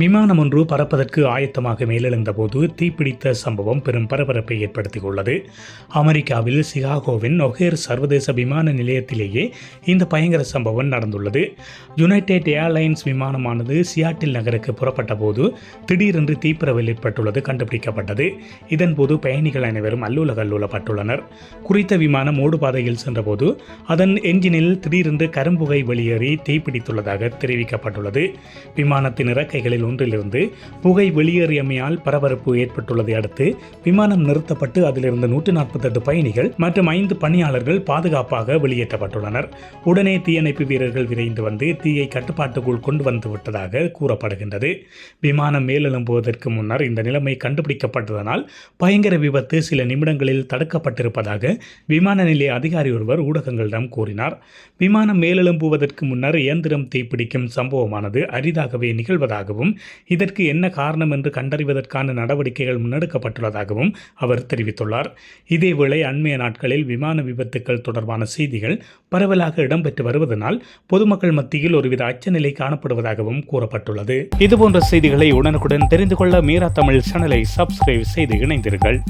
விமானம் ஒன்று பறப்பதற்கு ஆயத்தமாக மேலெழுந்தபோது தீப்பிடித்த சம்பவம் பெரும் பரபரப்பை ஏற்படுத்தியுள்ளது. அமெரிக்காவில் சிகாகோவின் ஒஹேர் சர்வதேச விமான நிலையத்திலேயே இந்த பயங்கர சம்பவம் நடந்துள்ளது. யுனைடெட் ஏர்லைன்ஸ் விமானமானது சியாட்டில் நகருக்கு புறப்பட்ட போது திடீரென்று தீப்பிரவல் ஏற்பட்டுள்ளது கண்டுபிடிக்கப்பட்டது. இதன்போது பயணிகள் அனைவரும் அல்லூல கல்லூலப்பட்டுள்ளனர் குறித்த விமானம் ஓடுபாதையில் சென்றபோது அதன் என்ஜினில் திடீரென்று கரும்புகை வெளியேறி தீப்பிடித்துள்ளதாக தெரிவிக்கப்பட்டுள்ளது. விமானத்தின் இறக்கைகளில் ஒன்றிலிருந்து புகை வெளியேறியமையால் பரபரப்பு ஏற்பட்டுள்ளதை அடுத்து விமானம் நிறுத்தப்பட்டு அதிலிருந்து நூற்று நாற்பத்தெட்டு பயணிகள் மற்றும் ஐந்து பணியாளர்கள் பாதுகாப்பாக வெளியேற்றப்பட்டுள்ளனர். உடனே தீயணைப்பு வீரர்கள் விரைந்து வந்து தீயை கட்டுப்பாட்டுக்குள் கொண்டு வந்து விட்டதாக கூறப்படுகின்றது. விமானம் மேலெழும்புவதற்கு முன்னர் இந்த நிலைமை கண்டுபிடிக்கப்பட்டதனால் பயங்கர விபத்து சில நிமிடங்களில் தடுக்கப்பட்டிருப்பதாக விமான நிலைய அதிகாரி ஒருவர் ஊடகங்களிடம் கூறினார். விமானம் மேலெழும்புவதற்கு முன்னர் இயந்திரம் தீப்பிடிக்கும் சம்பவமானது அரிதாகவே நிகழ்வதாகவும் இதற்கு என்ன காரணம் என்று கண்டறிவதற்கான நடவடிக்கைகள் முன்னெடுக்கப்பட்டுள்ளதாகவும் அவர் தெரிவித்துள்ளார். இதேவேளை அண்மைய நாட்களில் விமான விபத்துக்கள் தொடர்பான செய்திகள் பரவலாக இடம்பெற்று வருவதனால் பொதுமக்கள் மத்தியில் ஒருவித அச்சநிலை காணப்படுவதாகவும் கூறப்பட்டுள்ளது. இதுபோன்ற செய்திகளை உடனுக்குடன் தெரிந்து கொள்ள மீரா தமிழ் சேனலை சப்ஸ்கிரைப் செய்து இணைந்தீர்கள்